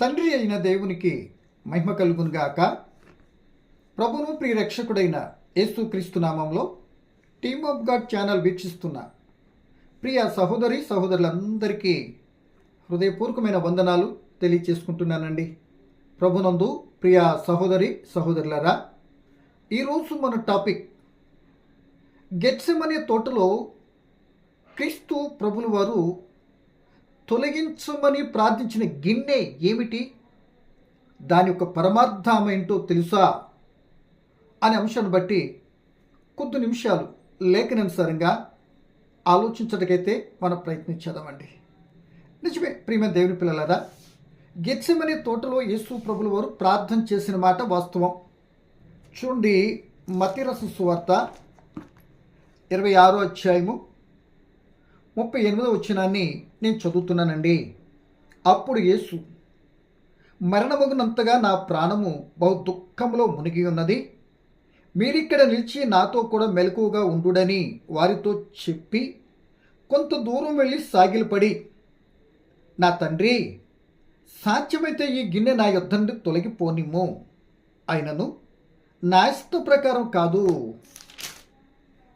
తండ్రి అయిన దేవునికి మహిమ కలుగునుగాక ప్రభును ప్రియ రక్షకుడైన యేసుక్రీస్తు నామంలో టీమ్ ఆఫ్ గాడ్ ఛానల్ వీక్షిస్తున్న ప్రియ సహోదరి సహోదరులందరికీ హృదయపూర్వకమైన వందనాలు తెలియచేసుకుంటున్నానండి. ప్రభునందు ప్రియ సహోదరి సహోదరులరా ఈరోజు మన టాపిక్ గెట్సెమనే తోటలో క్రీస్తు ప్రభుల వారు తొలగించమని ప్రార్థించిన గిన్నె ఏమిటి? దాని యొక్క పరమార్థం ఏంటో తెలుసా? అనే అంశాన్ని బట్టి కొద్ది నిమిషాలు లేఖనానుసారంగా ఆలోచించటకైతే మనం ప్రయత్నించేదామండి నిజమే ప్రియమ దేవుని పిల్లలరా గెచ్చమనే తోటలో యేసు ప్రభుల వారు ప్రార్థన చేసిన మాట వాస్తవం. చూడండి మతిరస సువార్త ఇరవై ఆరో అధ్యాయము ముప్పై ఎనిమిదో వచ్చినాన్ని నేను చదువుతున్నానండి. అప్పుడు యేసు మరణమగునంతగా నా ప్రాణము బహు దుఃఖంలో మునిగి ఉన్నది. మీరిక్కడ నిలిచి నాతో కూడా మెలకువగా ఉండుడని వారితో చెప్పి కొంత దూరం వెళ్ళి సాగిలపడి నా తండ్రి సాధ్యమైతే ఈ గిన్నె నా యుద్ధ నుండి తొలగిపోనిమ్ము. అయినను నా ఇష్ట ప్రకారం కాదు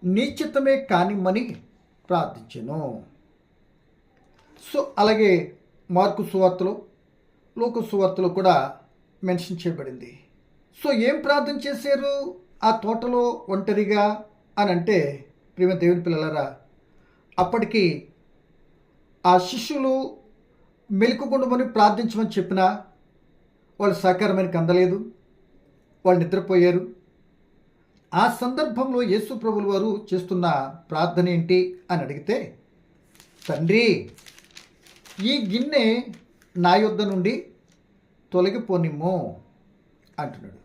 నిశ్చితమే కానిమ్మని ప్రార్థించను. సో అలాగే మార్కు సువార్తలో లోక సువార్తలో కూడా మెన్షన్ చేయబడింది. సో ఏం ప్రార్థన చేశారు? ఆ తోటలో ఒంటరిగా అని అంటే ప్రేమ దేవుని పిల్లలరా అప్పటికి ఆ శిష్యులు మెలుకుకుండమని ప్రార్థించమని చెప్పినా వాళ్ళు సహకారమైన అందలేదు. వాళ్ళు నిద్రపోయారు. ఆ సందర్భంలో యేసు ప్రభులు వారు చేస్తున్న ప్రార్థన ఏంటి అని అడిగితే తండ్రి ఈ గిన్నె నా యొద్ద నుండి తొలగిపోనిమ్ము అంటున్నాడు.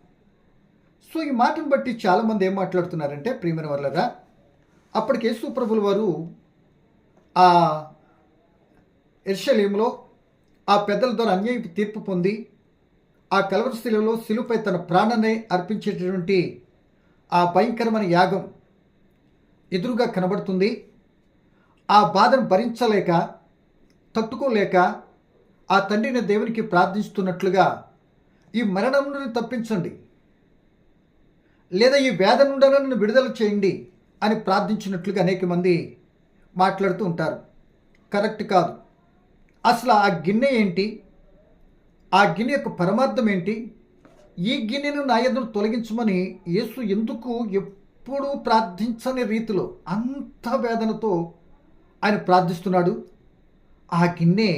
సో ఈ మాటను బట్టి చాలామంది ఏం మాట్లాడుతున్నారంటే ప్రియమైన వర్లరా అప్పటికి యేసు ప్రభులు వారు ఆ ఎర్షలేములో ఆ పెద్దల ద్వారా అన్యాయ తీర్పు పొంది ఆ కలవర శిలువలో శిలుపై తన ప్రాణాన్ని అర్పించేటటువంటి ఆ భయంకరమైన యాగం ఎదురుగా కనబడుతుంది. ఆ బాధను భరించలేక తట్టుకోలేక ఆ తండ్రిని దేవునికి ప్రార్థిస్తున్నట్లుగా ఈ మరణం నుండి తప్పించండి. లేదా ఈ వేద నుండి నన్ను విడుదల చేయండి అని ప్రార్థించినట్లుగా అనేక మంది మాట్లాడుతూ ఉంటారు. కరెక్ట్ కాదు. అసలు ఆ గిన్నె ఏంటి? ఆ గిన్నె యొక్క పరమార్థం ఏంటి? ఈ గిన్నెను నా ఎదురు తొలగించమని యేసు ఎందుకు ఎప్పుడూ ప్రార్థించని రీతిలో అంత వేదనతో ఆయన ప్రార్థిస్తున్నాడు. ఆ గిన్నె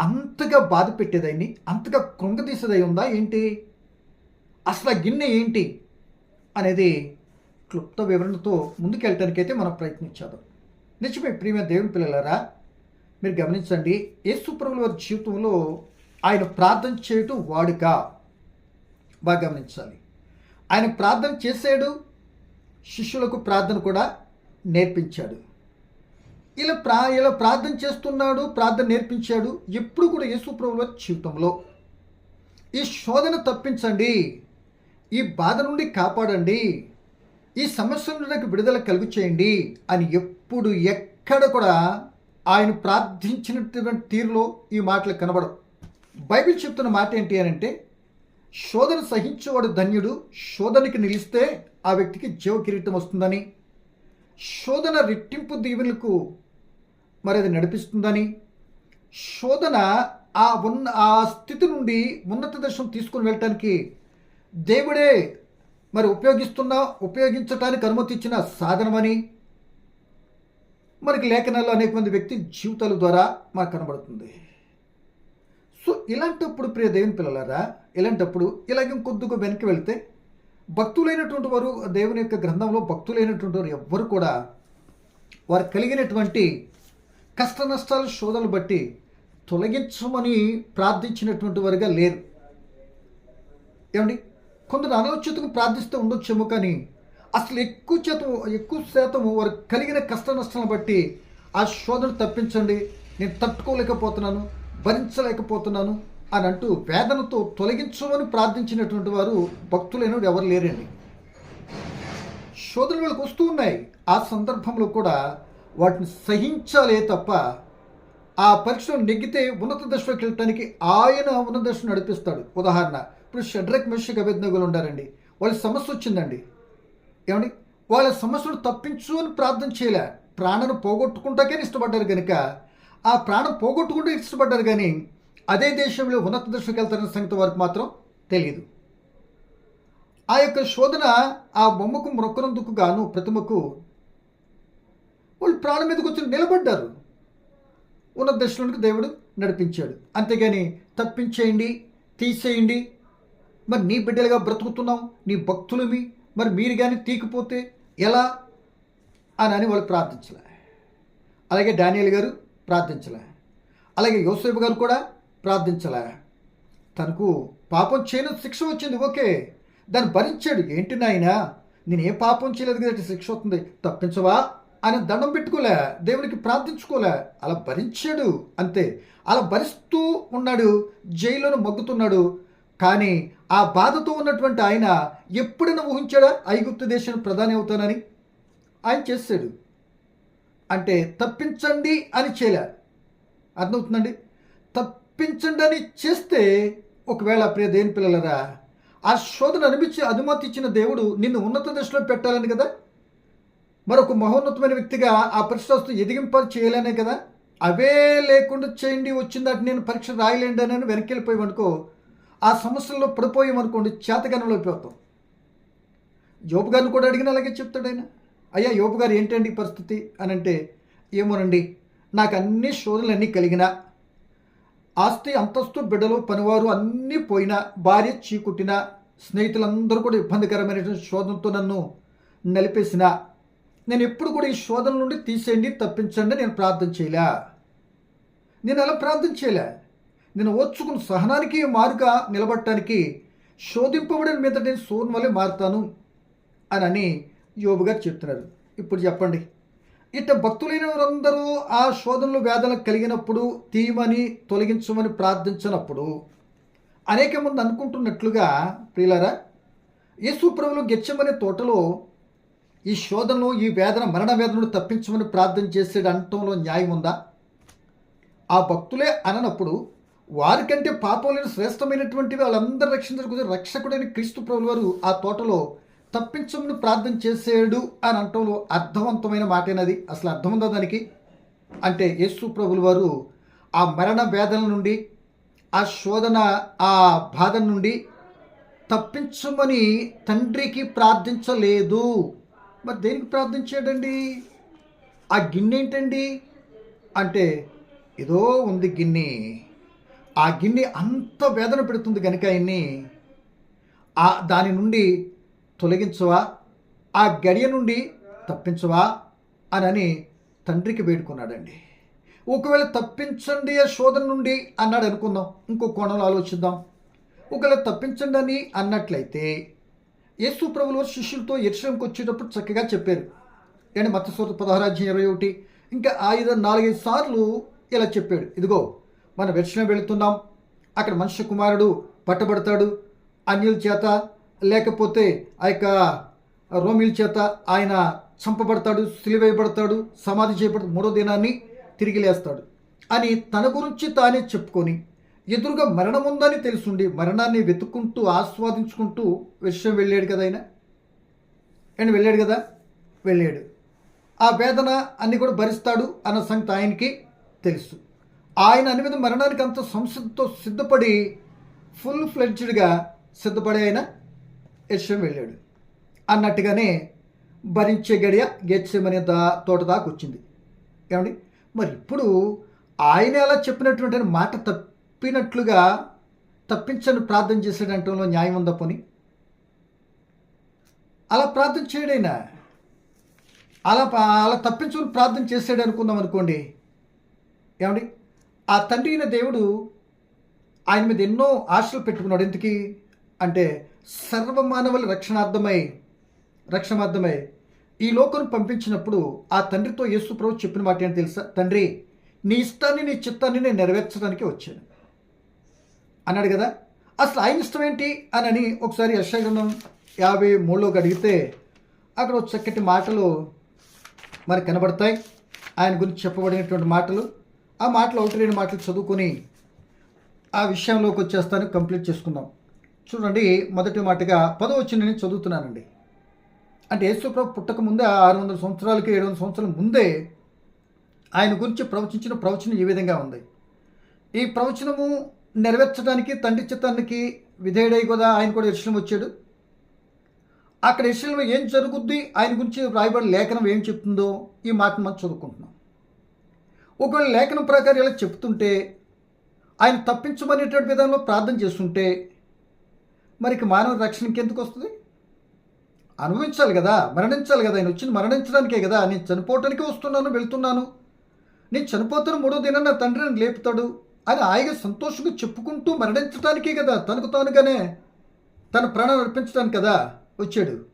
అంతగా బాధ పెట్టేదాన్ని అంతగా కృంగతీసేదై ఉందా ఏంటి? అసలు ఆ గిన్నె ఏంటి? అనేది క్లుప్త వివరణతో ముందుకెళ్ళటానికైతే మనం ప్రయత్నించాము నిజమే ప్రియమ దేవుని పిల్లలారా మీరు గమనించండి యేసు ప్రభుల వారి జీవితంలో ఆయన ప్రార్థన చేయటం వాడుక. బాగా గమనించాలి. ఆయన ప్రార్థన చేశాడు శిష్యులకు ప్రార్థన కూడా నేర్పించాడు. ఇలా ప్రా ఇలా ప్రార్థన చేస్తున్నాడు ప్రార్థన నేర్పించాడు ఎప్పుడు కూడా యేసు ప్రభుల జీవితంలో. ఈ శోధన తప్పించండి ఈ బాధ నుండి కాపాడండి ఈ సమస్య నుండి నాకు విడుదల కలుగు చేయండి అని ఎప్పుడు ఎక్కడ కూడా ఆయన ప్రార్థించినటువంటి తీరులో ఈ మాటలు కనబడవు. బైబిల్ చెప్తున్న మాట ఏంటి అని అంటే శోధన సహించేవాడు ధన్యుడు శోధనకి నిలిస్తే ఆ వ్యక్తికి జీవ కిరీటం వస్తుందని శోధన రెట్టింపు దీవెనలకు మరి అది నడిపిస్తుందని శోధన ఆ ఉన్న ఆ స్థితి నుండి ఉన్నత దర్శనం తీసుకుని వెళ్ళటానికి దేవుడే మరి ఉపయోగిస్తున్న ఉపయోగించటానికి అనుమతి ఇచ్చిన సాధనమని మనకి లేఖనాల్లో అనేక మంది వ్యక్తి జీవితాల ద్వారా మనకు కనబడుతుంది. ఇలాంటప్పుడు ప్రియ దేవుని పిల్లలారా ఇలాంటప్పుడు ఇలాగ కొద్దిగా వెనక్కి వెళ్తే భక్తులైనటువంటి వారు దేవుని యొక్క గ్రంథంలో భక్తులైనటువంటి వారు ఎవ్వరు కూడా వారు కలిగినటువంటి కష్ట నష్టాలు శోధనలు బట్టి తొలగించమని ప్రార్థించినటువంటి వారుగా లేరు. ఏమండి? కొందరు అనౌచితంగా ప్రార్థిస్తూ ఉండొచ్చేమో కానీ అసలు ఎక్కువ శాతం ఎక్కువ శాతం వారు కలిగిన కష్ట నష్టాలను బట్టి ఆ శోధన తప్పించండి నేను తట్టుకోలేకపోతున్నాను భరించలేకపోతున్నాను అని అంటూ వేదనతో తొలగించమని ప్రార్థించినటువంటి వారు భక్తులైన ఎవరు లేరండి. శోధనలు వాళ్ళకి వస్తూ ఉన్నాయి. ఆ సందర్భంలో కూడా వాటిని సహించాలే తప్ప ఆ పరీక్షను నెగ్గితే ఉన్నత దశలోకి వెళ్ళటానికి ఆయన ఉన్నత దశను నడిపిస్తాడు. ఉదాహరణ ఇప్పుడు షడ్రక్ మిషక్ అభిజ్ఞగులు ఉండారండి. వాళ్ళ సమస్య వచ్చిందండి. ఏమండి? వాళ్ళ సమస్యను తప్పించు అని ప్రార్థన చేయలే. ప్రాణను పోగొట్టుకుంటాకే ఇష్టపడ్డారు కనుక ఆ ప్రాణం పోగొట్టుకుంటే ఇష్టపడ్డారు కానీ అదే దేశంలో ఉన్నత దృష్టికి వెళ్తారన్న సంగతి వారికి మాత్రం తెలియదు ఆ యొక్క శోధన ఆ బొమ్మకు మొక్కనందుకు గాను ప్రతిమకు వాళ్ళు ప్రాణం మీదకి వచ్చి నిలబడ్డారు. ఉన్నత దశలోనికి దేవుడు నడిపించాడు. అంతేగాని తప్పించేయండి తీసేయండి. మరి నీ బిడ్డలుగా బ్రతుకుతున్నాం నీ భక్తులమి మరి మీరు కానీ తీకపోతే ఎలా? అని అని వాళ్ళు ప్రార్థించలే. అలాగే డానియల్ గారు ప్రార్థించలే. అలాగే యోసేపు గారు కూడా ప్రార్థించలే. తనకు పాపం చేయను శిక్ష వచ్చింది. ఓకే. దాన్ని భరించాడు. ఏంటి నాయన? నేను ఏ పాపం చేయలేదు కదా శిక్ష వస్తుంది. తప్పించవా? అని దండం పెట్టుకోలే. దేవునికి ప్రార్థించుకోలే. అలా భరించాడు. అంతే. అలా భరిస్తూ ఉన్నాడు. జైల్లోనే మగ్గుతున్నాడు. కానీ ఆ బాధతో ఉన్నటువంటి ఆయన ఎప్పుడైనా ఊహించాడా? ఐగుప్తు దేశం ప్రధాని అవుతానని? ఆయన చేశాడు. అంటే తప్పించండి అని చేయలే. అర్థమవుతుందండి? తప్పించండి అని చేస్తే ఒకవేళ ప్రియ దేని పిల్లలరా ఆ శోధన అనిపించి అనుమతి ఇచ్చిన దేవుడు నిన్ను ఉన్నత దశలో పెట్టాలని కదా? మరొక మహోన్నతమైన వ్యక్తిగా ఆ పరీక్ష ఎదిగింపాలు చేయలేనే కదా? అవే లేకుండా చేయండి వచ్చిందట నేను పరీక్ష రాయలేండి అని వెనక్కి వెళ్ళిపోయామనుకో ఆ సమస్యల్లో పడిపోయామనుకోండి చేతగనంలో అయిపోతాం యోపు గారిని కూడా అడిగిన అలాగే చెప్తాడు ఆయన. అయ్యా యోపు గారు ఏంటండి పరిస్థితి? అని అంటే ఏమోనండి నాకు అన్ని శోధనలు అన్నీ కలిగినా ఆస్తి అంతస్తు బిడ్డలు పనివారు అన్నీ పోయినా భార్య చీకుట్టిన స్నేహితులందరూ కూడా ఇబ్బందికరమైనటువంటి శోధనతో నన్ను నలిపేసిన నేను ఎప్పుడు కూడా ఈ శోధన నుండి తీసేయండి తప్పించండి నేను ప్రార్థన చేయలే. నేను అలా ప్రార్థన చేయలే. నేను ఓర్చుకున్న సహనానికి మారుగా నిలబడటానికి శోధింపబడిన మీద నేను సోన్ వల్లే మారుతాను అని అని యోబు గారు చెప్తున్నారు. ఇప్పుడు చెప్పండి. ఇట్ట భక్తులైన వారందరూ ఆ శోధనలు వేదనలు కలిగినప్పుడు తీయమని తొలగించమని ప్రార్థించినప్పుడు అనేక మంది అనుకుంటున్నట్లుగా ప్రియులారా యేసు ప్రభులు గెచ్చమనే తోటలో ఈ శోధనలు ఈ వేదన మరణ వేదనను తప్పించమని ప్రార్థన చేసేది అనటంలో న్యాయం ఉందా? ఆ భక్తులే అననప్పుడు వారికంటే పాపం లేని శ్రేష్టమైనటువంటి వాళ్ళందరూ రక్షించడానికి రక్షకుడైన క్రీస్తు ప్రభులు వారు ఆ తోటలో తప్పించమని ప్రార్థన చేసేడు అని అంటంలో అర్థవంతమైన మాటేనది. అసలు అర్థం ఉందా దానికి? అంటే యేసు ప్రభులు వారు ఆ మరణ వేదన నుండి ఆ శోధన ఆ బాధ నుండి తప్పించమని తండ్రికి ప్రార్థించలేదు. మరి దేనికి ప్రార్థించాడండి? ఆ గిన్నె ఏంటండి? అంటే ఏదో ఉంది గిన్నె. ఆ గిన్నె అంత వేదన పెడుతుంది కనుక ఆయన్ని ఆ దాని నుండి తొలగించవా? ఆ గడియ నుండి తప్పించవా? అని తండ్రికి వేడుకున్నాడండి. ఒకవేళ తప్పించండి ఆ శోధన నుండి అన్నాడు అనుకుందాం. ఇంకో కోణంలో ఆలోచిద్దాం. ఒకవేళ తప్పించండి అని అన్నట్లయితే యేసు ప్రభులు శిష్యులతో ఎరుసలంకి వచ్చేటప్పుడు చక్కగా చెప్పారు. ఏంటి మత్స్యోత పదహారాజ్యం ఇరవై ఒకటి. ఇంకా ఐదు నాలుగైదు సార్లు ఇలా చెప్పాడు. ఇదిగో మనం వెర్షణ వెళుతున్నాం. అక్కడ మనుష్య కుమారుడు పట్టబడతాడు. అన్యుల చేత లేకపోతే ఆ యొక్క రోమిల చేత ఆయన చంపబడతాడు సిలివేయబడతాడు సమాధి చేయబడతాడు మూడో దినాన్ని తిరిగి లేస్తాడు. అని తన గురించి తానే చెప్పుకొని ఎదురుగా మరణం ఉందని తెలుసుండి మరణాన్ని వెతుక్కుంటూ ఆస్వాదించుకుంటూ విషయం వెళ్ళాడు కదా ఆయన? ఆయన వెళ్ళాడు కదా? వెళ్ళాడు. ఆ వేదన అన్ని కూడా భరిస్తాడు అన్న సంగతి ఆయనకి తెలుసు. ఆయన అన్ని మీద మరణానికి అంత సంసిద్ధతో సిద్ధపడి ఫుల్ ఫ్లెడ్జ్డ్గా సిద్ధపడి ఆయన యశ్వం వెళ్ళాడు అన్నట్టుగానే భరించే గడియ గెచ్చమనే దా తోట దాకా వచ్చింది. ఏమండి? మరి ఇప్పుడు ఆయన ఎలా చెప్పినటువంటి మాట తప్పినట్లుగా తప్పించని ప్రార్థన చేసేటంటంలో న్యాయం ఉందా పోని? అలా ప్రార్థన చేయడైనా? అలా అలా తప్పించుకుని ప్రార్థన చేసాడు అనుకుందాం అనుకోండి. ఏమండి? ఆ తండ్రి అయిన దేవుడు ఆయన మీద ఎన్నో ఆశలు పెట్టుకున్నాడు. ఎందుకు? అంటే సర్వమానవుల రక్షణార్థమై రక్షణార్థమై ఈ లోకను పంపించినప్పుడు ఆ తండ్రితో యేసు ప్రభు చెప్పిన మాట ఏంటి తెలుసా? తండ్రి నీ ఇష్టాన్ని నీ చిత్తాన్ని నేను నెరవేర్చడానికి వచ్చాను. అన్నాడు కదా? అసలు ఆయన ఇష్టం ఏంటి అని అని ఒకసారి యశగ్రంథం యాభై మూడులోకి అడిగితే అక్కడ ఒక చక్కటి మాటలు మరి కనబడతాయి. ఆయన గురించి చెప్పబడినటువంటి మాటలు ఆ మాటలు ఒకటి రెండు మాటలు చదువుకొని ఆ విషయంలోకి వచ్చేస్తాను కంప్లీట్ చేసుకుందాం. చూడండి మొదటి మాటగా పదో వచ్చిన నేను చదువుతున్నానండి. అంటే యేసుప్రభు పుట్టక ముందే ఆరు వందల సంవత్సరాలకి ఏడు వందల సంవత్సరాల ముందే ఆయన గురించి ప్రవచించిన ప్రవచనం ఈ విధంగా ఉంది. ఈ ప్రవచనము నెరవేర్చడానికి తండ్రి చిత్తానికి విధేయుడై కూడా ఆయన కూడా ఇష్టం వచ్చాడు. అక్కడ ఇష్టంలో ఏం జరుగుద్ది? ఆయన గురించి రాయబడిన లేఖనం ఏం చెప్తుందో ఈ మాట మనం చదువుకుంటున్నాం. ఒకవేళ లేఖనం ప్రకారం ఇలా చెప్తుంటే ఆయన తప్పించమనేటువంటి విధానంలో ప్రార్థన చేస్తుంటే మరి మానవ రక్షణకి ఎందుకు వస్తుంది? అనుభవించాలి కదా మరణించాలి కదా ఆయన వచ్చింది మరణించడానికే కదా నేను చనిపోవటానికి వస్తున్నాను వెళ్తున్నాను. నేను చనిపోతాను మూడో దినం నా తండ్రి నన్ను లేపుతాడు అని ఆయన సంతోషంగా చెప్పుకుంటూ మరణించడానికే కదా తనకు తానుగానే తన ప్రాణం అర్పించడానికి కదా వచ్చాడు.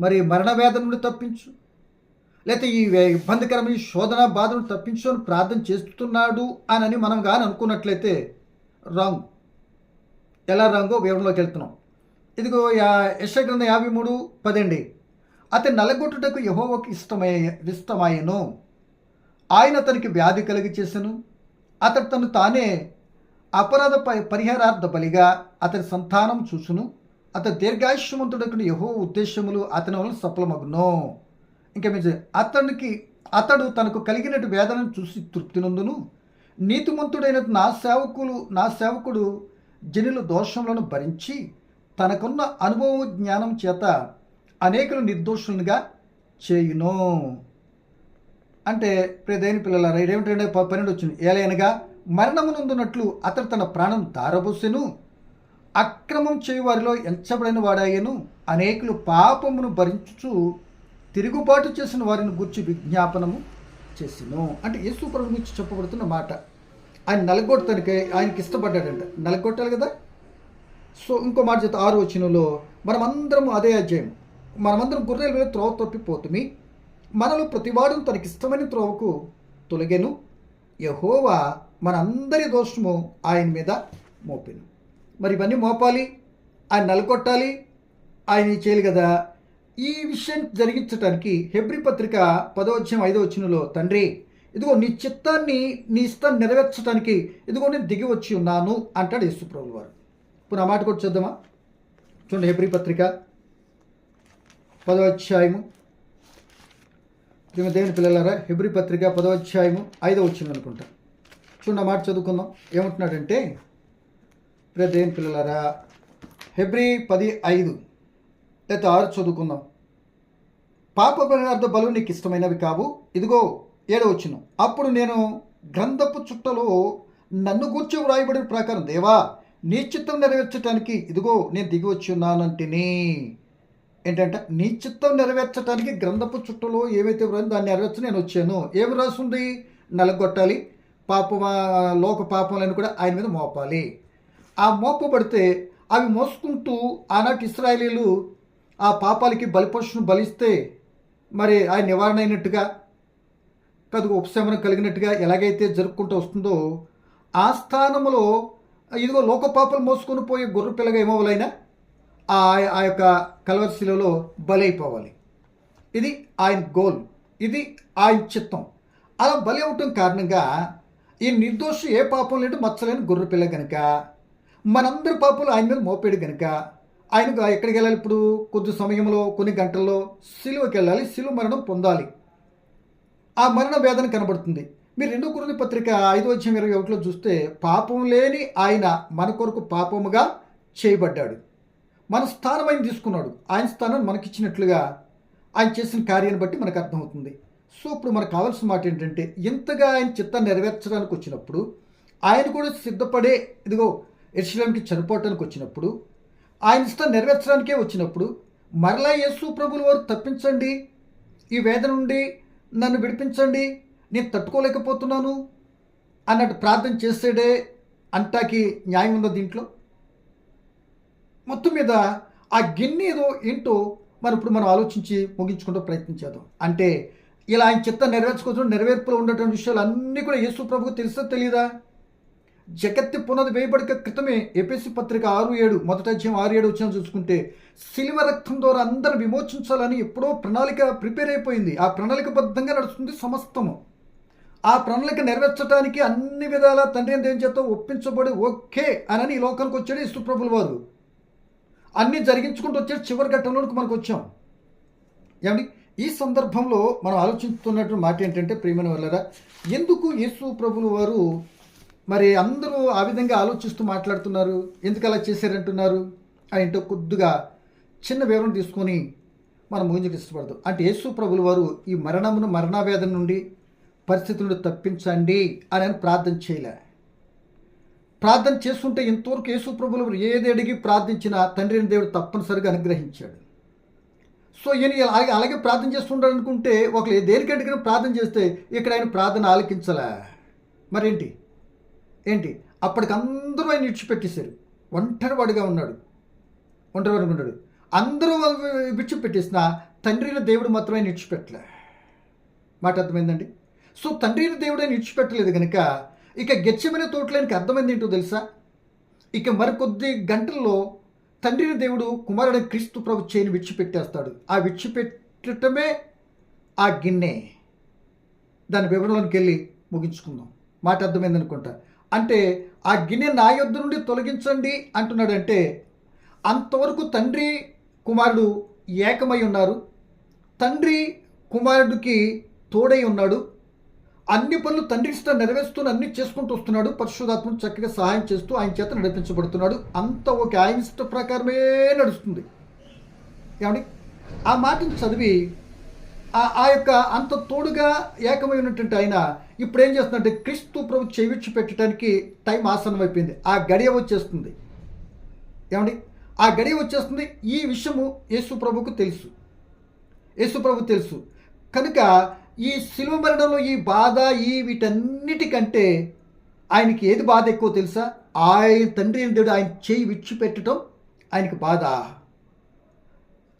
మరి మరణ వేదన నుండి తప్పించు. లేకపోతే ఈ ఇబ్బందికరమైన శోధన బాధను తప్పించు అని ప్రార్థన చేస్తున్నాడు అని మనం కానీ అనుకున్నట్లయితే రాంగ్ ఎలా రాంగో వివరంలోకి వెళ్తున్నాం. ఇదిగో యా యశగ్రంథ యాభై మూడు పదండి. అతని నలగొట్టుటకు యహోవకు ఇష్టమై ఇష్టమాయను. ఆయన అతనికి వ్యాధి కలిగి చేశాను అతడు తను తానే అపరాధ ప- పరిహారార్థ బలిగా అతని సంతానం చూసును అతని దీర్ఘాయుష్యమంతుడకు యహో ఉద్దేశములు అతని వలన సఫలమగును. ఇంకా మీరు అతనికి అతడు తనకు కలిగినట్టు వేదనను చూసి తృప్తి నందును. నీతిమంతుడైన నా సేవకులు నా సేవకుడు జనుల దోషములను భరించి తనకున్న అనుభవ జ్ఞానం చేత అనేకులు నిర్దోషులుగా చేయును. అంటే ప్రియదైన పిల్లల ఇదేమిటంటే రెండు పన్నెండు వచ్చింది. ఏలైనగా మరణమునందున్నట్లు అతడు తన ప్రాణం దారబోసెను అక్రమం చేయు వారిలో ఎంచబడిన వాడాయను. అనేకులు పాపమును భరించుచు తిరుగుబాటు చేసిన వారిని గుర్చి విజ్ఞాపనము చేసిను. అంటే యేసు ప్రభు గురించి చెప్పబడుతున్న మాట. ఆయన నలగొట్టడానికి ఆయనకి ఇష్టపడ్డాడంట. నలగొట్టాలి కదా? సో ఇంకో మాట చేత ఆరు వచ్చినలో మనమందరం అదే అధ్యాయం. మనమందరం గొర్రెల మీద త్రోవ తప్పిపోతుమి. మనలో ప్రతివాడు తనకిష్టమైన త్రోవకు తొలగెను. యహోవా మనందరి దోషము ఆయన మీద మోపాను. మరి ఇవన్నీ మోపాలి? ఆయన నలకొట్టాలి ఆయన చేయాలి కదా? ఈ విషయం జరిగించడానికి హెబ్రి పత్రిక పదవచ్యం ఐదో వచ్చినలో తండ్రి ఇదిగో నీ చిత్తాన్ని నీ ఇష్టాన్ని నెరవేర్చడానికి ఇదిగో నేను దిగి వచ్చి ఉన్నాను అంటాడు యేసుప్రభులు వారు ఇప్పుడు ఆ మాట కూడా చూద్దామా? చూడండి హెబ్రి పత్రిక పదవధ్యాయము ప్రేమ దేవుని పిల్లలారా హెబ్రి పత్రిక పదవధ్యాయము ఐదో వచ్చింది అనుకుంటా. చూడండి ఆ మాట చదువుకుందాం. ఏమంటున్నాడంటే ప్రియ దేవుని పిల్లలారా హెబ్రి పది ఐదు లేకపోతే ఆరు చదువుకుందాం. పాప పరిహార్థ బలు నీకు ఇష్టమైనవి కావు. ఇదిగో ఏడవచ్చును. అప్పుడు నేను గ్రంథపు చుట్టలో నన్ను గూర్చి వ్రాయబడిన ప్రకారం దేవా నీ చిత్తం నెరవేర్చడానికి ఇదిగో నేను దిగి వచ్చి ఉన్నానంటిని. ఏంటంటే నీ చిత్తం నెరవేర్చడానికి గ్రంథపు చుట్టలో ఏవైతే వ్రాయిందో దాన్ని నెరవేర్చి నేను వచ్చాను. ఏమి రాసుంది? నలగొట్టాలి. పాపం లోక పాపములను కూడా ఆయన మీద మోపాలి. ఆ మోపబడితే అవి మోసుకుంటూ ఆనాటి ఇస్రాయలీలు ఆ పాపాలకి బలిపశును బలిస్తే మరి ఆయన నివారణ అయినట్టుగా కదుగు ఉపశమనం కలిగినట్టుగా ఎలాగైతే జరుపుకుంటూ వస్తుందో ఆ స్థానంలో ఇదిగో లోక పాపలు మోసుకొని పోయే గొర్రె పిల్లగా ఏమవ్వాలైనా ఆ ఆ యొక్క కలవరిశిలలో బలైపోవాలి. ఇది ఆయన గోల్ ఇది ఆయన చిత్తం. అలా బలి అవటం కారణంగా ఈ నిర్దోషి ఏ పాపం లేడు మచ్చలేని గొర్రె పిల్ల కనుక మనందరి పాపలు ఆయన మీద మోపేడు కనుక ఆయనకు ఎక్కడికి వెళ్ళాలి ఇప్పుడు? కొద్ది సమయంలో కొన్ని గంటల్లో సిలువకి వెళ్ళాలి సిలువ మరణం పొందాలి. ఆ మరణ వేదన కనబడుతుంది. మీరు రెండో కురుని పత్రిక ఐదో వచ్చిన ఇరవై ఒకటిలో చూస్తే పాపం లేని ఆయన మన కొరకు పాపముగా చేయబడ్డాడు. మన స్థానం ఆయన తీసుకున్నాడు. ఆయన స్థానం మనకిచ్చినట్లుగా ఆయన చేసిన కార్యాన్ని బట్టి మనకు అర్థమవుతుంది. సో ఇప్పుడు మనకు కావాల్సిన మాట ఏంటంటే ఇంతగా ఆయన చిత్తాన్ని నెరవేర్చడానికి వచ్చినప్పుడు ఆయన కూడా సిద్ధపడే ఇదిగో ఎర్షిలంకి చనిపోవటానికి వచ్చినప్పుడు ఆయన ఇష్టం నెరవేర్చడానికే వచ్చినప్పుడు మరలా యేసు ప్రభుల వారు తప్పించండి. ఈ వేదన నుండి నన్ను విడిపించండి నేను తట్టుకోలేకపోతున్నాను అన్నట్టు ప్రార్థన చేసేడే అంటాకి న్యాయం ఉందో దీంట్లో? మొత్తం మీద ఆ గిన్నె ఏదో ఏంటో మరి ఇప్పుడు మనం ఆలోచించి ముగించుకుంటూ ప్రయత్నించేద్దాం అంటే ఇలా ఆయన చిత్తం నెరవేర్చుకోవచ్చు నెరవేర్పులో ఉన్నటువంటి విషయాలు అన్నీ కూడా యేసు ప్రభుకు తెలుసా తెలియదా జగత్తి పునది వేయబడిక క్రితమే ఎపిసి పత్రిక ఆరు ఏడు మొదట అధ్యాయం ఆరు ఏడు వచ్చిన చూసుకుంటే శిలువ రక్తం ద్వారా అందరిని విమోచించాలని ఎప్పుడో ప్రణాళిక ప్రిపేర్ అయిపోయింది. ఆ ప్రణాళికబద్ధంగా నడుస్తుంది సమస్తము. ఆ ప్రణాళిక నెరవేర్చడానికి అన్ని విధాల తండ్రి ఏం చేత ఒప్పించబడి. ఓకే అని ఈ లోకానికి వచ్చాడు ఇష్టప్రభుల వారు. అన్నీ జరిగించుకుంటూ వచ్చాడు. చివరి ఘట్టంలోనికి మనకు వచ్చాం. ఏమండి? ఈ సందర్భంలో మనం ఆలోచిస్తున్నటువంటి మాట ఏంటంటే ప్రియమైన వాళ్ళరా ఎందుకు యేసు ప్రభులు వారు మరి అందరూ ఆ విధంగా ఆలోచిస్తూ మాట్లాడుతున్నారు. ఎందుకు అలా చేశారంటున్నారు ఏంటో కొద్దిగా చిన్న వివరణ తీసుకొని మనం ముగించక ఇష్టపడదు. అంటే యేసు ప్రభుల వారు ఈ మరణమును మరణావేదన నుండి పరిస్థితి నుండి తప్పించండి అని అని ప్రార్థన చేయలే. ప్రార్థన చేస్తుంటే ఇంతవరకు యేసు ప్రభులు వారు ఏది అడిగి ప్రార్థించినా తండ్రిని దేవుడు తప్పనిసరిగా అనుగ్రహించాడు. సో ఈయన అలాగే అలాగే ప్రార్థన చేస్తుంటాడు అనుకుంటే ఒకరు దేనికి అడిగిన ప్రార్థన చేస్తే ఇక్కడ ఆయన ప్రార్థన ఆలకించలే. మరేంటి? ఏంటి? అప్పటికి అందరూ ఆయన విడిచిపెట్టేశారు ఒంటరివాడిగా ఉన్నాడు. ఒంటరివాడిగా ఉన్నాడు. అందరూ విడిచిపెట్టేసిన తండ్రిని దేవుడు మాత్రమే విడిచిపెట్టలే మాట అర్థమైందండి? సో తండ్రిని దేవుడు ఆయన విడిచిపెట్టలేదు కనుక ఇక గెచ్చమైన తోటలేనికి అర్థమైంది ఏంటో తెలుసా? ఇక మరికొద్ది గంటల్లో తండ్రిని దేవుడు కుమారుడు క్రీస్తు ప్రభు చేయని విడిచిపెట్టేస్తాడు ఆ విడిచిపెట్టడమే ఆ గిన్నె. దాని వివరణలోకి వెళ్ళి ముగించుకుందాం. మాట అర్థమైంది అనుకుంటా అంటే ఆ గిన్నె నా యొద్ద నుండి తొలగించండి అంటున్నాడంటే అంతవరకు తండ్రి కుమారుడు ఏకమై ఉన్నారు. తండ్రి కుమారుడికి తోడై ఉన్నాడు. అన్ని పనులు తండ్రి ఇష్టం నెరవేరుస్తూ అన్ని చేసుకుంటూ వస్తున్నాడు. పరిశుధాత్మను చక్కగా సహాయం చేస్తూ ఆయన చేత నడిపించబడుతున్నాడు. అంత ఒక ఆయన ఇష్ట ప్రకారమే నడుస్తుంది. ఏమండి? ఆ మాటను చదివి ఆ ఆ యొక్క అంత తోడుగా ఏకమై ఉన్నటువంటి ఆయన ఇప్పుడు ఏం చేస్తుందంటే క్రీస్తు ప్రభు చెవిచ్చి పెట్టడానికి టైం ఆసనం అయిపోయింది. ఆ గడియ వచ్చేస్తుంది. ఏమండి? ఆ గడియ వచ్చేస్తుంది. ఈ విషయము యేసు ప్రభుకు తెలుసు. యేసు ప్రభు తెలుసు. కనుక ఈ శిలువ మరణంలో ఈ బాధ ఈ వీటన్నిటికంటే ఆయనకి ఏది బాధ ఎక్కువ తెలుసా? ఆయన తండ్రి దేవుడు ఆయన చేయి విడిచిపెట్టడం ఆయనకి బాధ.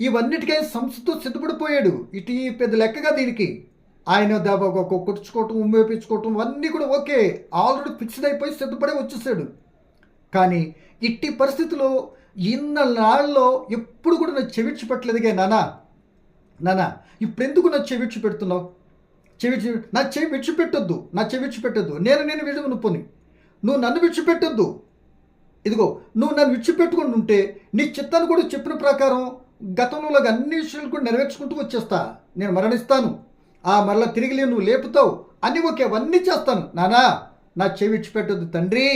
ఇవన్నిటికీ సంస్థతో సిద్ధపడిపోయాడు. ఇటు ఈ పెద్ద లెక్కగా దీనికి. ఆయన దెబ్బ కొట్టుకోవటం ఉమ్మేపించుకోవటం అన్నీ కూడా ఓకే. ఆల్రెడీ ఫిక్స్డ్ అయిపోయి సిద్ధపడే వచ్చేసాడు. కానీ ఇట్టి పరిస్థితిలో ఇన్న నాళ్ళలో ఎప్పుడు కూడా నన్ను చెవిడ్చి పెట్టలేదుగా నానా. నానా ఇప్పుడు ఎందుకు నా చెవిడ్చి పెడుతున్నావు? చెవి నా చెవి విడిచిపెట్టొద్దు. నా చెవి విడిచిపెట్టొద్దు. నేను నేను విడుదల పోని. నువ్వు నన్ను విడిచిపెట్టొద్దు. ఇదిగో నువ్వు నన్ను విడిచిపెట్టుకుని ఉంటే నీ చిత్తాన్ని కూడా చెప్పిన ప్రకారం గతంలో అన్ని విషయాలు కూడా నెరవేర్చుకుంటూ వచ్చేస్తా. నేను మరణిస్తాను. ఆ మరల తిరిగి లేవు నువ్వు లేపుతావు. అని ఒకేవన్నీ అవన్నీ చేస్తాను. నానా నా చెవి విడిచిపెట్టొద్దు తండ్రి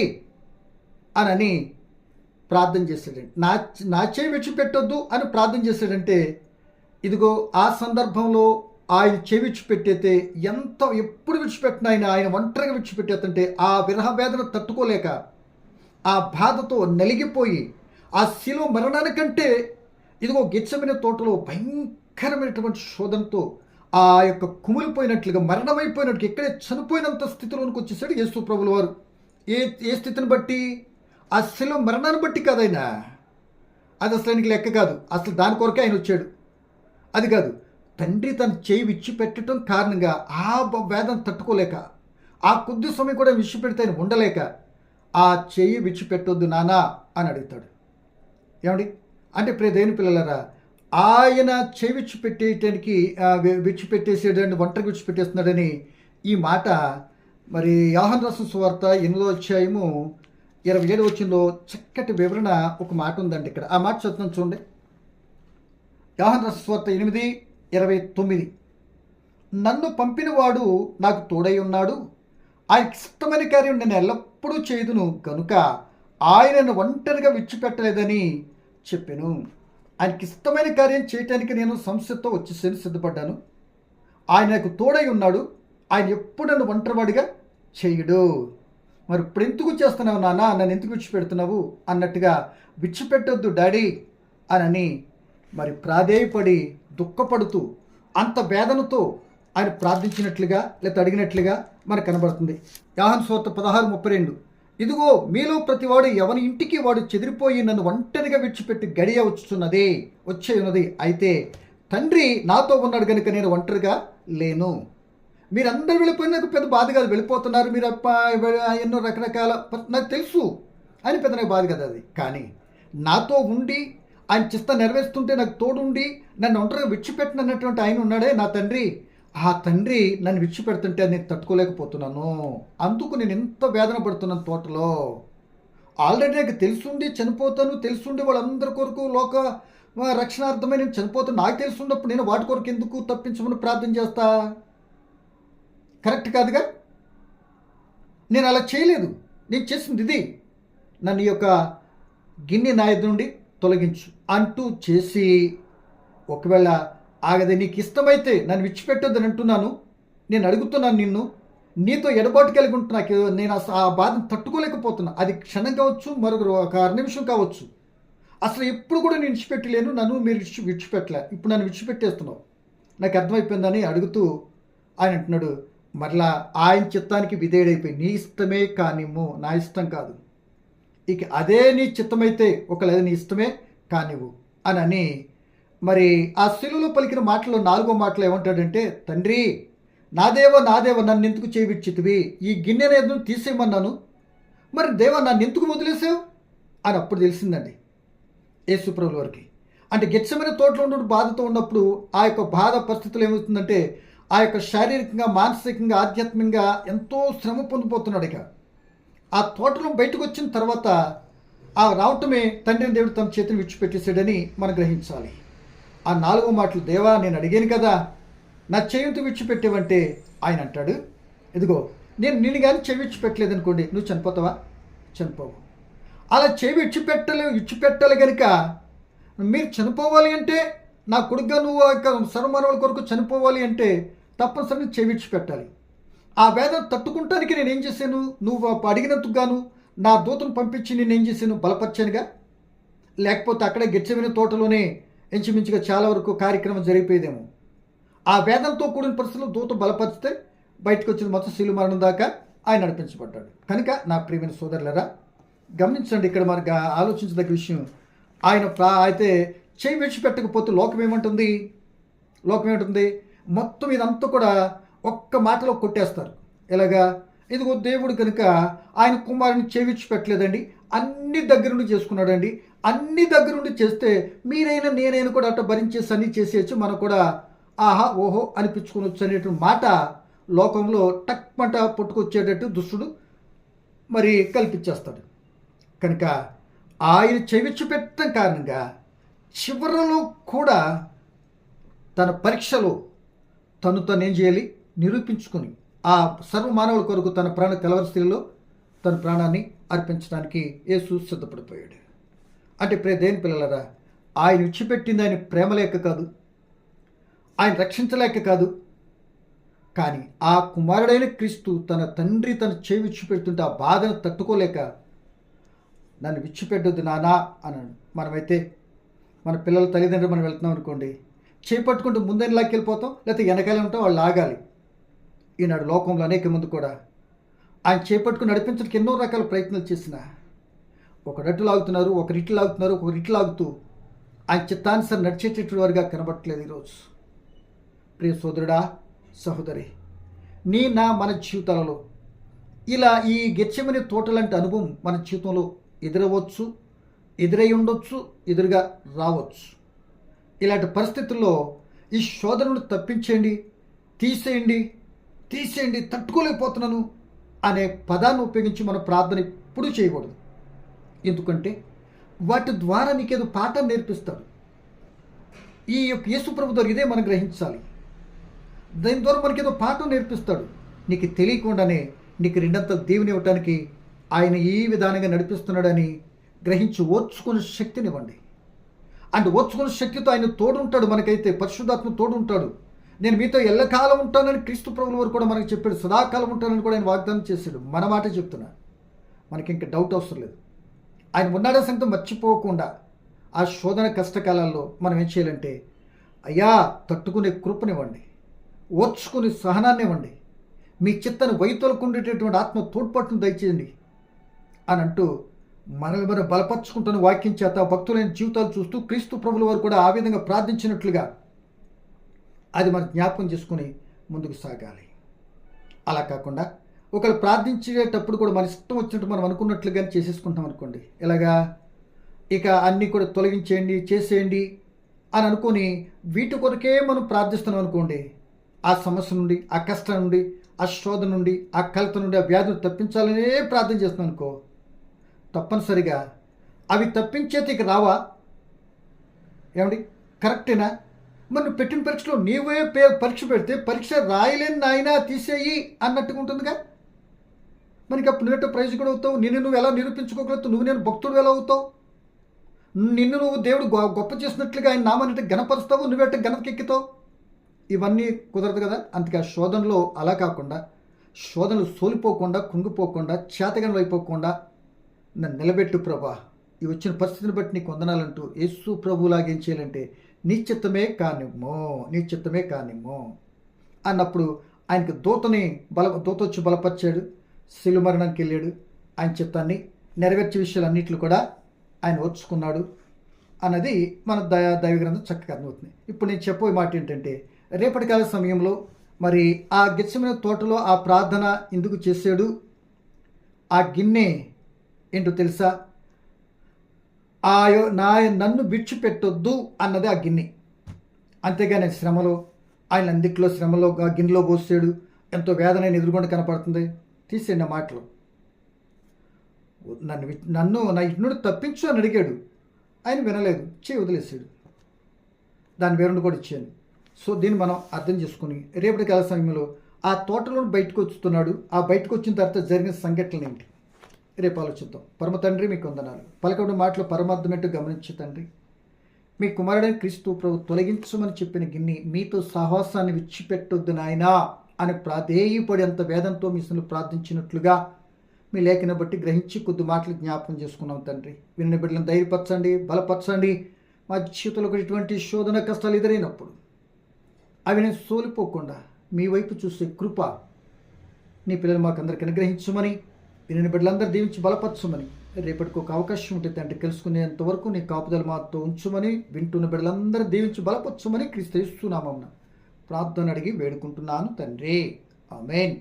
అని ప్రార్థన చేశాడండి నా నా చేయి విడిచిపెట్టొద్దు అని ప్రార్థన చేశాడంటే ఇదిగో ఆ సందర్భంలో ఆయన చెవి విడిచిపెట్టేతే ఎంత ఎప్పుడు విడిచిపెట్టిన ఆయన ఆయన ఒంటరిగా విడిచిపెట్టేదంటే ఆ విరహ వేదన తట్టుకోలేక ఆ బాధతో నలిగిపోయి ఆ శిలో మరణానికంటే ఇదిగో గిచ్చమైన తోటలో భయంకరమైనటువంటి శోధనతో ఆ యొక్క కుమిలిపోయినట్లుగా మరణమైపోయినట్టు ఇక్కడే చనిపోయినంత స్థితిలోనికి వచ్చేసాడు యేసు ప్రభుల వారు. ఏ ఏ స్థితిని బట్టి? ఆ శిలో మరణాన్ని బట్టి కాదైనా. అది అసలు ఆయనకి లెక్క కాదు. అసలు దాని కొరకే ఆయన వచ్చాడు. అది కాదు. తండ్రి తన చేయి విడిచిపెట్టడం కారణంగా ఆ వేదం తట్టుకోలేక ఆ కొద్ది సమయం కూడా విడిచిపెడితే ఆయన ఉండలేక ఆ చేయి విడిచిపెట్టొద్దు నానా అని అడుగుతాడు. ఏమండి? అంటే ప్రియ దేవుని పిల్లలరా ఆయన చేయి విచ్చిపెట్టేటానికి ఆ, ఒంటరి విడిచిపెట్టేస్తున్నాడని ఈ మాట మరి యాహన్ రసం సువార్త ఎనిమిదో అధ్యాయము ఇరవై ఏడు వచ్చిందో చక్కటి వివరణ ఒక మాట ఉందండి ఇక్కడ. ఆ మాట చదువుతాను చూడండి. యోహన్ సువార్త ఎనిమిది ఇరవై తొమ్మిది. నన్ను పంపినవాడు నాకు తోడై ఉన్నాడు. ఆయనకి ఇష్టమైన కార్యం నేను ఎల్లప్పుడూ చేయదును. కనుక ఆయనను ఒంటరిగా విడిచిపెట్టలేదని చెప్పాను. ఆయనకి ఇష్టమైన కార్యం చేయటానికి నేను సంస్థతో వచ్చేసేది సిద్ధపడ్డాను. ఆయన నాకు తోడై ఉన్నాడు. ఆయన ఎప్పుడు నన్ను ఒంటరివాడిగా చేయడు. మరి ఇప్పుడు ఎందుకు చేస్తున్నావు నాన్న? నన్ను ఎందుకు విడిచిపెడుతున్నావు? అన్నట్టుగా విడిచిపెట్టొద్దు డాడీ అనని మరి ప్రాధేయపడి దుఃఖపడుతూ అంత వేదనతో ఆయన ప్రార్థించినట్లుగా లేదా అడిగినట్లుగా మనకు కనబడుతుంది. యాహన్ సోత పదహారు ముప్పై రెండు. ఇదిగో మీలో ప్రతివాడు ఎవని ఇంటికి వాడు చెదిరిపోయి నన్ను ఒంటరిగా విడిచిపెట్టి గడియ వచ్చుచున్నది వచ్చే ఉన్నది. అయితే తండ్రి నాతో ఉన్నాడు కనుక నేను ఒంటరిగా లేను. మీరందరూ వెళ్ళిపోయిన నాకు పెద్ద బాధ కాదు. వెళ్ళిపోతున్నారు మీరు ఎన్నో రకరకాల నాకు తెలుసు. అని పెద్ద నాకు బాధ కదా అది. కానీ నాతో ఉండి ఆయన చిత్త నెరవేరుస్తుంటే నాకు తోడుండి నన్ను ఒంటరిగా విడిచిపెట్టినటువంటి ఆయన ఉన్నాడే నా తండ్రి. ఆ తండ్రి నన్ను విడిచిపెడుతుంటే నేను తట్టుకోలేకపోతున్నాను. అందుకు నేను ఎంత వేదన పడుతున్నాను తోటలో. ఆల్రెడీ నాకు తెలుసుండి చనిపోతాను తెలుసుండి వాళ్ళందరి కొరకు లోక రక్షణార్థమై నేను చనిపోతాను. నాకు తెలుసున్నప్పుడు నేను వాటి కొరకు ఎందుకు తప్పించమని ప్రార్థన చేస్తా? కరెక్ట్ కాదుగా? నేను అలా చేయలేదు. నేను చేసింది ఇది. నన్ను ఈ యొక్క గిన్నె నా ఎదురు నుండి తొలగించు. అంటూ చేసి ఒకవేళ ఆగదే నీకు ఇష్టమైతే నన్ను విడిచిపెట్టొద్దని అంటున్నాను. నేను అడుగుతున్నాను నిన్ను. నీతో ఎడబాటు కలిగి నాకు నేను ఆ బాధను తట్టుకోలేకపోతున్నా. అది క్షణం కావచ్చు మరొక ఒక అర నిమిషం కావచ్చు. అసలు ఎప్పుడు కూడా నేను విడిచిపెట్టలేను. నన్ను మీరు విడిచి విడిచిపెట్టలే. ఇప్పుడు నన్ను విడిచిపెట్టేస్తున్నావు. నాకు అర్థమైపోయిందని అడుగుతూ ఆయన అంటున్నాడు. మరలా ఆయన చిత్తానికి విధేయుడైపోయి నీ ఇష్టమే కానివ్వు నా ఇష్టం కాదు. ఇక అదే నీ చిత్తమైతే ఒకవేళ నీ ఇష్టమే కానివ్వు అని అని మరి ఆ శిలువలో పలికిన మాటలో నాలుగో మాటలో ఏమంటాడంటే తండ్రి నాదేవో నాదేవో నన్ను ఎందుకు చేయించితివి ఈ గిన్నెను ఎందుకు తీసేయమన్నాను. మరి దేవా నన్ను ఎందుకు వదిలేసావు? అని అప్పుడు తెలిసిందండి యేసుప్రభుల వారికి. అంటే గెచ్చమైన తోటలో ఉన్న బాధతో ఉన్నప్పుడు ఆ యొక్క బాధ పరిస్థితులు ఏమవుతుందంటే ఆ యొక్క శారీరకంగా మానసికంగా ఆధ్యాత్మికంగా ఎంతో శ్రమ పొందిపోతున్నాడు ఇక. ఆ తోటలో బయటకు వచ్చిన తర్వాత ఆ రావటమే తండ్రిని దేవుడు తమ చేతిని విడిచిపెట్టేశాడని మనం గ్రహించాలి. ఆ నాలుగో మాటలు దేవా నేను అడిగాను కదా నా చేయంతో విడిచిపెట్టేవంటే ఆయన అంటాడు. ఇదిగో నేను నిన్ను కానీ చెవి విడిచిపెట్టలేదు అనుకోండి నువ్వు చనిపోతావా? చనిపోవు. అలా చెవి విడిచిపెట్టలే ఇచ్చిపెట్టాలి కనుక మీరు చనిపోవాలి అంటే నా కొడుకుగా నువ్వు యొక్క సర్వమానవుల కొరకు చనిపోవాలి అంటే తప్పనిసరిగా చెవి పెట్టాలి ఆ వేదం తట్టుకుంటానికి నేను ఏం చేశాను? నువ్వు అడిగినందుకు గాను నా దూతను పంపించి నేను ఏం చేశాను? బలపరిచానుగా? లేకపోతే అక్కడే గెచ్చమైన తోటలోనే ఇంచుమించుగా చాలా వరకు కార్యక్రమం జరిగిపోయేదేమో. ఆ వేదంతో కూడిన పరిస్థితులు దూత బలపరిస్తే బయటకు వచ్చిన మొత్తం శిలు మరణం దాకా ఆయన నడిపించబడ్డాడు. కనుక నా ప్రియమైన సోదరులరా గమనించండి ఇక్కడ మనకు ఆలోచించదగ్గ విషయం. ఆయన ప్రా అయితే చేయి విడిచిపెట్టకపోతే లోకం ఏమంటుంది? లోకం ఏమంటుంది? మొత్తం ఇదంతా కూడా ఒక్క మాటలో కొట్టేస్తారు. ఇలాగా ఇదిగో దేవుడు కనుక ఆయన కుమారుని చేవిచ్చి పెట్టలేదండి. అన్ని దగ్గరుండి చేసుకున్నాడండి. అన్ని దగ్గరుండి చేస్తే మీరైనా నేనైనా కూడా అట్ట భరించేసి అన్ని చేసేయచ్చు. మనం కూడా ఆహా ఓహో అనిపించుకోవచ్చు అనేటువంటి మాట లోకంలో టక్మంట పుట్టుకొచ్చేటట్టు దుష్టుడు మరి కల్పించేస్తాడు. కనుక ఆయన చెవిచ్చు పెట్టడం కారణంగా చివరలో కూడా తన పరీక్షలో తను తను ఏం చేయాలి? నిరూపించుకొని ఆ సర్వమానవుల కొరకు తన ప్రాణ కలవరి స్త్రీలో తన ప్రాణాన్ని అర్పించడానికి యేసు సిద్ధపడిపోయాడు. అంటే ప్రే దేని పిల్లలరా? ఆయన విచ్చిపెట్టింది ఆయన ప్రేమ లేక కాదు. ఆయన రక్షించలేక కాదు. కానీ ఆ కుమారుడైన క్రీస్తు తన తండ్రి తన చేయి విచ్చిపెడుతుంటే ఆ బాధను తట్టుకోలేక నన్ను విచ్చిపెట్టొద్దు నానా అన్నాడు. మనమైతే మన పిల్లల తల్లిదండ్రులు మనం వెళ్తున్నాం అనుకోండి చేపట్టుకుంటూ ముందని లాక్కెళ్ళిపోతాం లేకపోతే వెనకాల ఉంటాం వాళ్ళు ఆగాలి ఈనాడు లోకంలో అనేక మంది కూడా ఆయన చేపట్టుకుని నడిపించడానికి ఎన్నో రకాల ప్రయత్నాలు చేసిన ఒక రట్టు లాగుతున్నారు ఒక రిట్లు లాగుతున్నారు ఒక రిట్లు లాగుతూ ఆయన చిత్తానుసారి నడిచేటటువంటి వారిగా కనబట్టలేదు ఈరోజు. ప్రియ సోదరుడా సహోదరి నీ నా మన జీవితాలలో ఇలా ఈ గెచ్చమని తోటలాంటి అనుభవం మన జీవితంలో ఎదురవచ్చు ఎదురై ఉండొచ్చు ఎదురుగా రావచ్చు. ఇలాంటి పరిస్థితుల్లో ఈ శోధనను తప్పించేయండి తీసేయండి తీసేయండి తట్టుకోలేకపోతున్నాను అనే పదాన్ని ఉపయోగించి మన ప్రార్థన ఎప్పుడూ చేయకూడదు. ఎందుకంటే వాటి ద్వారా నీకేదో పాఠం నేర్పిస్తాడు. ఈ యొక్క యేసుప్రభు ద్వారా ఇదే మనం గ్రహించాలి. దాని ద్వారా మనకేదో పాఠం నేర్పిస్తాడు. నీకు తెలియకుండానే నీకు రెండంతలు దేవుని ఇవ్వటానికి ఆయన ఈ విధానంగా నడిపిస్తున్నాడని గ్రహించి ఓర్చుకునే శక్తినివ్వండి. అంటే ఓర్చుకునే శక్తితో ఆయన తోడుంటాడు మనకైతే పరిశుద్ధాత్మ తోడుంటాడు. నేను మీతో ఎల్లకాలం ఉంటానని క్రీస్తు ప్రభుల వారు కూడా మనకు చెప్పాడు సదాకాలం ఉంటానని కూడా ఆయన వాగ్దానం చేశాడు. మన మాట చెప్తున్నా. మనకి ఇంకా డౌట్ అవసరం లేదు. ఆయన ఉన్నాడే సంగతి మర్చిపోకుండా ఆ శోధన కష్టకాలాల్లో మనం ఏం చేయాలంటే అయ్యా తట్టుకునే కృపనివ్వండి ఓర్చుకునే సహనాన్ని ఇవ్వండి మీ చిత్తను వైతొలకుండేటటువంటి ఆత్మ తోడ్పాటును దయచేయండి అని అంటూ మనల్ని మనం బలపరుచుకుంటున్న వాక్యం చేత భక్తులైన జీవితాలు చూస్తూ క్రీస్తు ప్రభుల వారు కూడా ఆ విధంగా ప్రార్థించినట్లుగా అది మనం జ్ఞాపకం చేసుకుని ముందుకు సాగాలి. అలా కాకుండా ఒకరు ప్రార్థించేటప్పుడు కూడా మన ఇష్టం వచ్చినట్టు మనం అనుకున్నట్లుగానే చేసేసుకుంటాం అనుకోండి. ఎలాగా? ఇక అన్నీ కూడా తొలగించేయండి చేసేయండి అని అనుకొని వీటి కొరకే మనం ప్రార్థిస్తున్నాం అనుకోండి. ఆ సమస్య నుండి ఆ కష్టం నుండి ఆ శోధ నుండి ఆ కలత నుండి ఆ వ్యాధులు తప్పించాలనే ప్రార్థన చేస్తున్నాను అనుకో తప్పనిసరిగా అవి తప్పించేతికి రావా? ఏమండి? కరెక్టేనా? మరి పెట్టిన పరీక్షలో నీవే పే పరీక్ష పెడితే పరీక్ష రాయలేని నాయనా తీసేయి అన్నట్టుగా ఉంటుందిగా? మనకి అప్పుడు నువ్వెట్ట ప్రైజ్ కూడా అవుతావు. నిన్ను నువ్వు ఎలా నిరూపించుకోగలుగుతావు? నువ్వు నేను భక్తుడు ఎలా అవుతావు? నిన్ను నువ్వు దేవుడు గొ- గొప్ప చేసినట్లుగా ఆయన నామాన్ని గణపరుస్తావు నువ్వేట గణకెక్కుతావు ఇవన్నీ కుదరదు కదా? అందుకే ఆ శోధనలో అలా కాకుండా శోధనలు సోలిపోకుండా కుంగిపోకుండా చేతగనలు అయిపోకుండా నన్ను నిలబెట్టు ప్రభా. ఈ వచ్చిన పరిస్థితిని బట్టి నీకు వందనాలంటూ యేసు ప్రభులాగా ఏం చేయాలంటే నీ చిత్తమే కానిమ్మో నీ చిత్తమే కానిమ్మో అన్నప్పుడు ఆయనకి దూతని బల దూత వచ్చి బలపరిచాడు. శిలు మరణానికి వెళ్ళాడు ఆయన చిత్తాన్ని నెరవేర్చే విషయాలన్నింటిలో కూడా ఆయన ఓర్చుకున్నాడు అన్నది మన దయ దైవ గ్రంథం చక్కగా అర్థమవుతుంది. ఇప్పుడు నేను చెప్పే మాట ఏంటంటే రేపటి కాల సమయంలో మరి ఆ గిచ్చమైన తోటలో ఆ ప్రార్థన ఎందుకు చేశాడు? ఆ గిన్నె ఏంటో తెలుసా? ఆ యొ- నా నన్ను విడిచిపెట్టొద్దు అన్నది ఆ గిన్నె. అంతేగాని శ్రమలో ఆయన అందిట్లో శ్రమలో గిన్నెలో పోసాడు. ఎంతో వేదన ఎదుర్కొని కనపడుతుంది. తీసేయండి ఆ మాటలు. నన్ను నన్ను నా ఇన్నుడు తప్పించు అని అడిగాడు. ఆయన వినలేదు. చేయి వదిలేసాడు దాని వేరుండి కూడా ఇచ్చాను సో దీన్ని మనం అర్థం చేసుకుని రేపటి కాల సమయంలో ఆ తోటలో బయటకు వచ్చుతున్నాడు. ఆ బయటకు వచ్చిన తర్వాత జరిగిన సంఘటనలు ఏంటి? రేపు ఆలోచిద్దాం. పరమ తండ్రి మీకు వందనాలు. పలకడు మాటలు పరమార్థమేంటో గమనించి తండ్రి. మీ కుమారుడైన క్రీస్తు ప్రభు తొలగించమని చెప్పిన గిన్ని మీతో సాహసాన్ని విచ్చిపెట్టొద్దు నాయనా. అని ప్రాధేయపడి అంత వేదంతో మీ ప్రార్థించినట్లుగా మీ లేఖను బట్టి గ్రహించి కొద్ది మాటలు జ్ఞాపకం చేసుకున్నాం తండ్రి. విన్న బిడ్డలను ధైర్యపరచండి బలపరచండి. మా జీవితంలో ఇటువంటి శోధన కష్టాలు ఎదురైనప్పుడు అవి నేను సోలిపోకుండా మీ వైపు చూసే కృప నీ పిల్లలు మాకందరికి అనుగ్రహించమని వినని బిడ్డలందరూ దీవించి బలపరచమని రేపటికి ఒక అవకాశం ఉంటుంది తండ్రి తెలుసుకునేంత వరకు నీ కాపుదల మాతో ఉంచుమని వింటున్న బిడ్డలందరూ దీవించి బలపరచమని క్రీస్తు ఇస్తున్నామన్న ప్రార్థన అడిగి వేడుకుంటున్నాను తండ్రి. ఆమెన్.